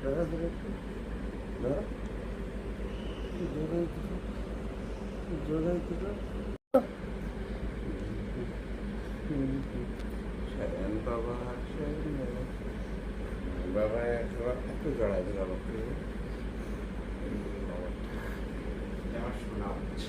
ধরো ধরো একটু। ধরো জোরে শয়ন বাবা শয়ন বাবা একটু জড়াই দিল আমাকে আমার শোনা হচ্ছে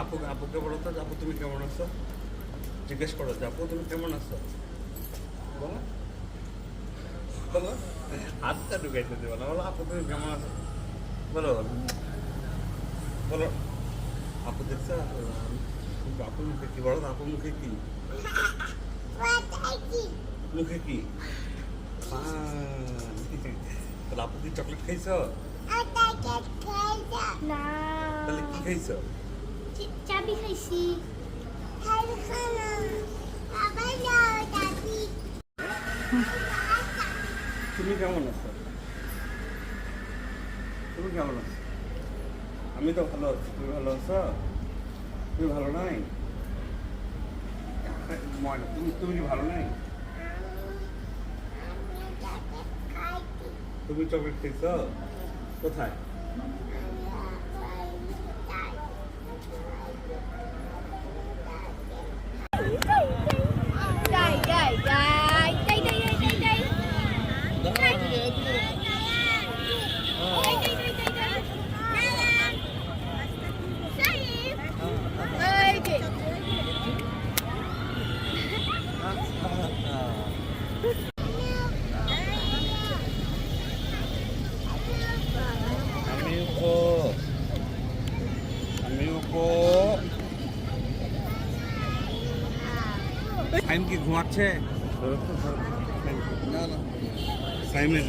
আপুকে তুমি কেমন আছো জিজ্ঞেস করো যে আপু তুমি কেমন আছো বলো বলো হাতটা ঢুকাইতে দেবো না। বলো, আপু, তুমি কেমন আছো? বলো বলো। আপু দেখছ আপু মুখে কি বলো তো, আপু মুখে কি? মুখে কি। তাহলে আপু কি চকলেট খাইছো? না। তাহলে কি খাইছো? চাবি খাইছি। তুমি কেমন আছো? তুমি কেমন আছো? আমি তো ভালো আছি তুমি ভালো আছো? তুমি ভালো নাই? তুমি তুমি কি ভালো নাই? তুমি চকলেট খেয়েছো? কোথায়? সাইম কি ঘুমাচ্ছে? সাইমের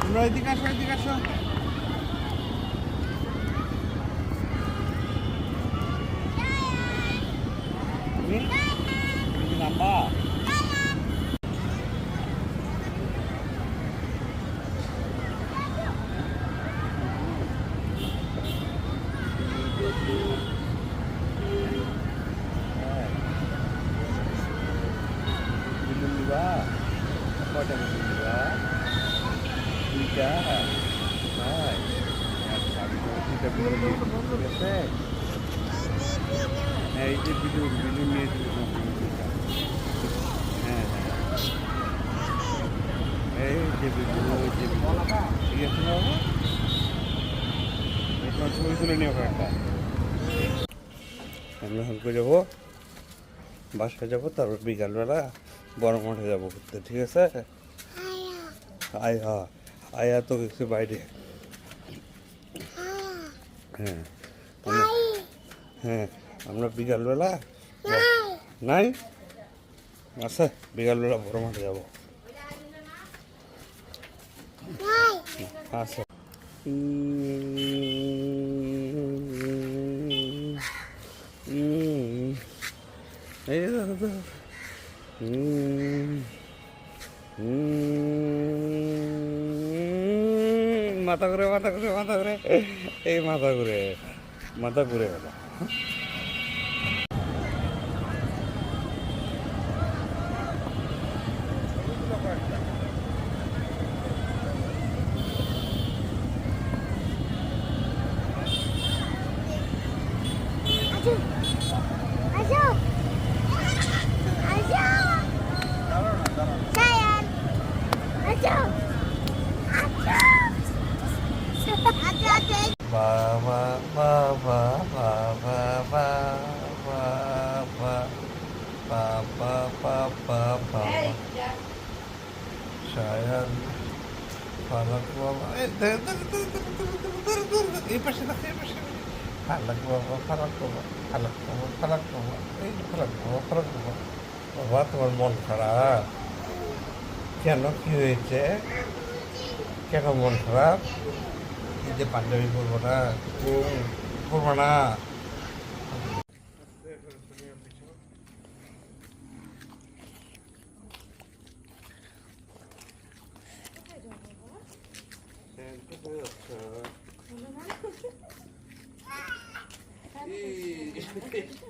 তোমরা এদিকে আসো এদিকে আসো তুমি তুমি কি নাম্বা বিলুন দিবা কয়টা বিলুন দিবা দুইটা এই যে বিলুন বিলুন নিয়ে। হ্যাঁ হ্যাঁ এই যে বিলুন ঠিক আছে বাবা এই ছবি একটা আমরা হালকা যাব, বাসায় যাব, তারপর বিকালবেলা বড় মাঠে যাব ঘুরতে, ঠিক আছে আয়া আয়া তো কিছু বাইরে। হ্যাঁ হ্যাঁ আমরা বিকালবেলা নাই? আচ্ছা বিকালবেলা বড় মাঠে যাব। আচ্ছা। এই দাদা। মাথা ঘুরে মাথা ঘুরে মাথা ঘুরে। এই মাথা ঘুরে মাথা ঘুরে গেল। শায়ান বাবা এই বাবা ফালাক বাবা ফালাক বাবা ফালাক বাবা এই বাবা তোমার মন খারাপ কেন কি হয়েছে কেন মন খারাপ এই যে পাঞ্জাবি করব না করব না Sa... Ano na?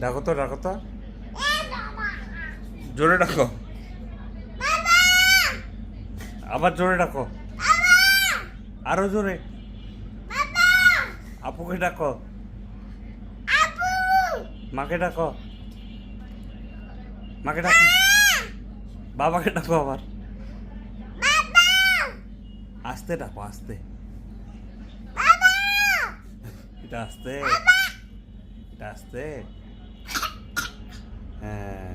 ডাকো তো ডাকো তো এই বাবা জোরে ডাকো বাবা আবার জোরে ডাকো আরও জোরে আপুকে ডাকো মাকে ডাকো মাকে ডাকো বাবাকে ডাকো আবার বাবা আস্তে ডাকো আস্তে এটা আস্তে এটা আস্তে হ্যাঁ।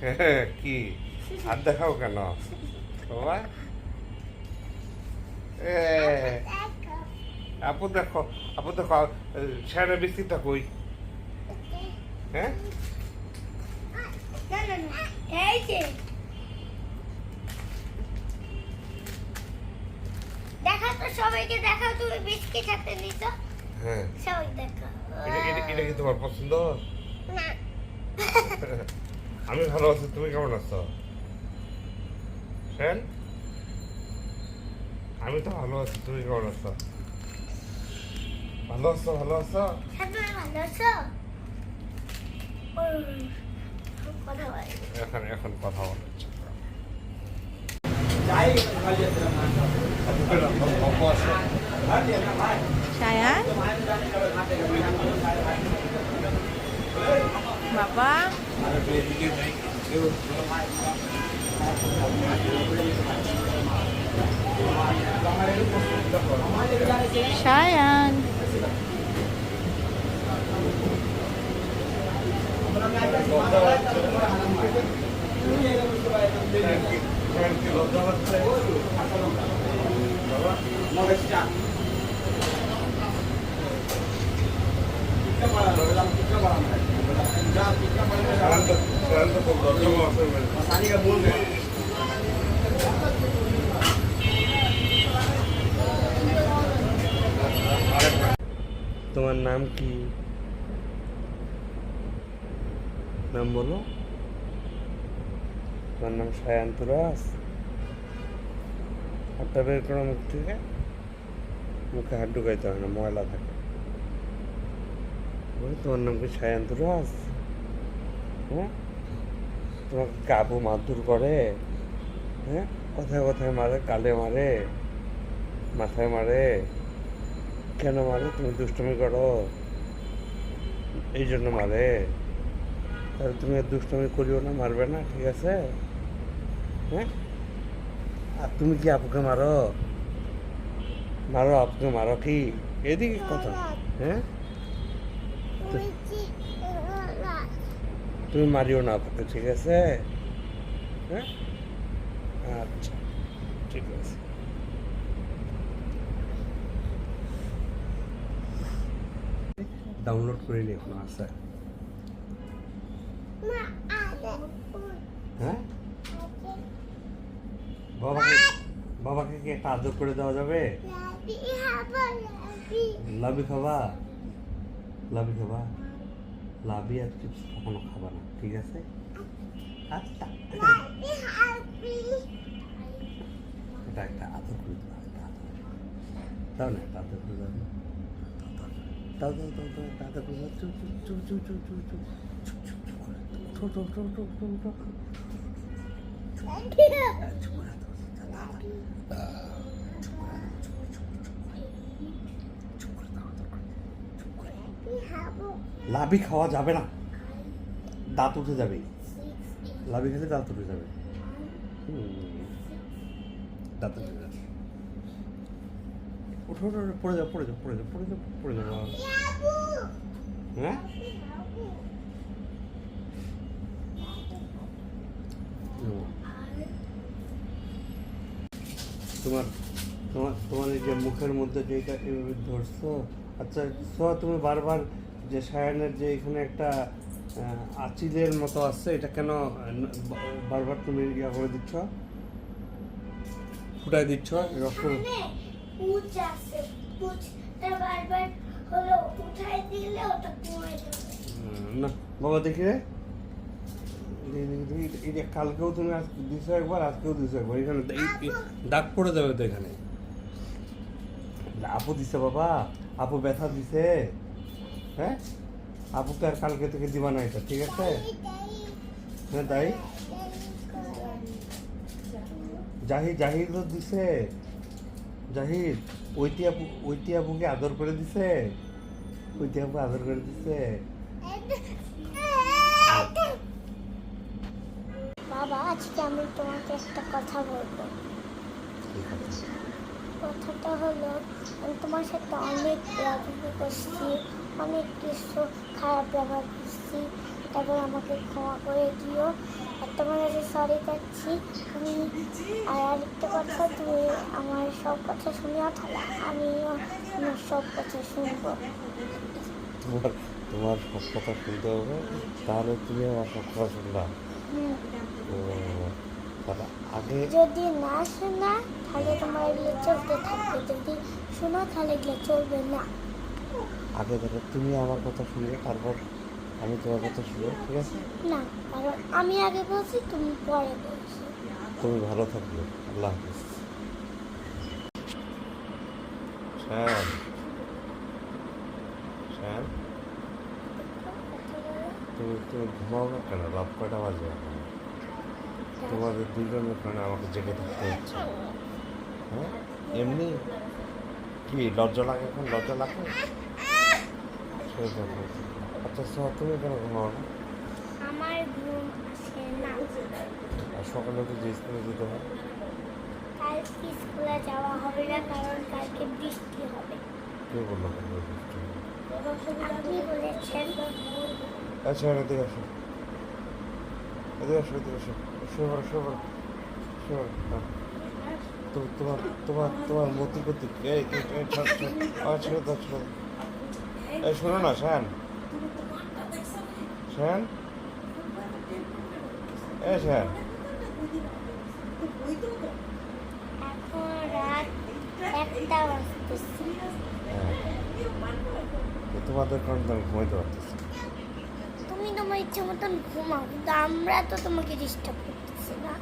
কি? হাত দেখাও কেন? বাবা। এ। আপু দেখো আপু দেখো সেরা বিস্কিটটা কই? হ্যাঁ? না না না এই যে দেখা তো সবাইকে দেখাও তুমি বিস্কিট হাতে নিছ হ্যাঁ। সবাই দেখো এটা এটা এটা কি তোমার পছন্দ? না। আমি ভালো আছি তুমি কেমন আছো? শ্যান আমি তো ভালো আছি তুমি কেমন আছো? ভালো আছো ভালো আছো? হ্যাঁ ভালো আছো। উম, কথা বলি। এখন Siya yan. তোমার নাম কি? নাম বলো। তোমার নাম সায়ান্ত রাস হাতটা বের করো মুখ থেকে। মুখে হাত ঢুকাইতে হয় না, ময়লা থাকে। তোমার নাম কি সায়ান্ত রাস হ্যাঁ তোমাকে কাবু মারধর করে? হ্যাঁ? কথায় কথায় মারে কালে মারে মাথায় মারে। কেন মারে? তুমি দুষ্টুমি করো। এই জন্য মারে। তাহলে তুমি দুষ্টুমি করিও না মারবে না ঠিক আছে? হ্যাঁ? আর তুমি কি আপুকে মারো? মারো আপুকে মারো কি? এদিকে কথা। হ্যাঁ? তুমি মারিও না আপুকে ঠিক আছে হ্যাঁ আচ্ছা ঠিক আছে ডাউনলোড করে নি এখন আছে মা আগে হ্যাঁ আগে বাবাকে বাবাকে কি একটা আদর করে দেওয়া যাবে লাভি হাবো লাভি লাভি খাবা লাভি খাবা লাভি আর চিপস কখনো খাবা না ঠিক আছে? আচ্ছা। এটা একটা আদর করে দেবো একটা আদর। দাও না একটা আদর করে একটা আদর করে দাও। চুপ চুপ চুপ চুপ চুপ চুপ চুপ চুপ চুপ চুপ করে দাও। দাও, দাও। আহ, চুপ করে দাও, চুপ, চুপ, চুপ করে। চুপ করে দাও, আদর করে দাও। চুপ করে। লাভি হাবো লাভি খাওয়া যাবে না। দাঁত উঠে যাবে। লাভি খেলে দাঁত উঠে যাবে। দাঁত উঠে যাবে। ওঠো ওঠো পড়ে যাও পড়ে যাও পড়ে যাও পড়ে যাও পড়ে যাও। হ্যাঁ? তোমার তোমার তোমার এই যে মুখের মধ্যে যে এটা এভাবে ধরছো আচ্ছা তুমি বারবার যে সায়ানের যে এখানে একটা আচিলের মতো আছে এটা কেন বারবার তুমি ইয়া করে দিচ্ছ? ফুটাই দিচ্ছ? রক্ত না বাবা দেখি রে। এটা- কালকেও তুমি দিছো একবার আজকেও দিছো একবার। এখানে দাগ পড়ে যাবে তো এখানে। আপু দিছে বাবা আপু ব্যথা দিছে। হ্যাঁ? আপুকে আর কালকে থেকে দিবা না এটা ঠিক আছে? হ্যাঁ তাই? জাহিদ জাহিদ দিছে। জাহিদ ওইটি আপু ওইটি আপুকে আদর করে দিছে। ওইটি আপু আদর করে দিছে। বাবা আজকে আমি তোমাকে একটা কথা বলব। কথাটা হলো আমি তোমার সাথে অনেক রাজনীতি করছি। অনেক কিছু খারাপ ব্যবহার করছি। তারপর আমাকে ক্ষমা করে দিও। আর তোমার কাছে সরি চাচ্ছি আমি আর আরেকটা কথা তুমি আমার সব কথা শুনিও তাহলে আমিও আমার সব কথা শুনব। তোমার তোমার সব কথা শুনতে হবে তাহলে তুমি আমার সব কথা শুনবা। তাহলে আগে যদি না শোনা তাহলে তোমার এগুলো চলতে থাকবে। যদি শোনো তাহলে এগুলো চলবে না। আগে ধরো তুমি আমার কথা শুনবে তারপর আমি তোমার কথা শুনব ঠিক আছে? না কারণ আমি আগে বলছি তুমি পরে বলছো। তুমি ভালো থাকবে আল্লাহ হাফিজ। শ্যাম শ্যাম। তুমি তুমি ঘুমাও না কেন? রাত কয়টা বাজে? এখন তোমাদের দুজনের কারণে আমাকে জেগে থাকতে হচ্ছে। হ্যাঁ? এমনি? কি লজ্জা লাগে এখন? লজ্জা লাগে? শুয়ে থাকো। আচ্ছা সব তুমি কেন ঘুমাও না? আমার ঘুম আসে না। আর সকালে তো যে স্কুলে যেতে হয়? কালকে স্কুলে যাওয়া হবে না কারণ কালকে বৃষ্টি হবে। কে বলল কেন বৃষ্টি হবে? আপনি বলেছেন। আচ্ছা এদিকে আসো। এদিকে আসো এদিকে আসো। শুয়ে পড়ো হ্যাঁ। তো তোমার তোমার তোমার মতি গতি এই এই এই ছাড় ছাড়। আবার ছেড়ে দাও ছেড়ে দাও। এই, শোনো না শ্যান শ্যান এ বাজতেছে হ্যাঁ। তোমাদের তো ঘুমাইতে পারতেছি তুমি তোমার ইচ্ছে মতন ঘুমাও, কিন্তু আমরা তো তোমাকে ডিস্টার্ব করতেছি না।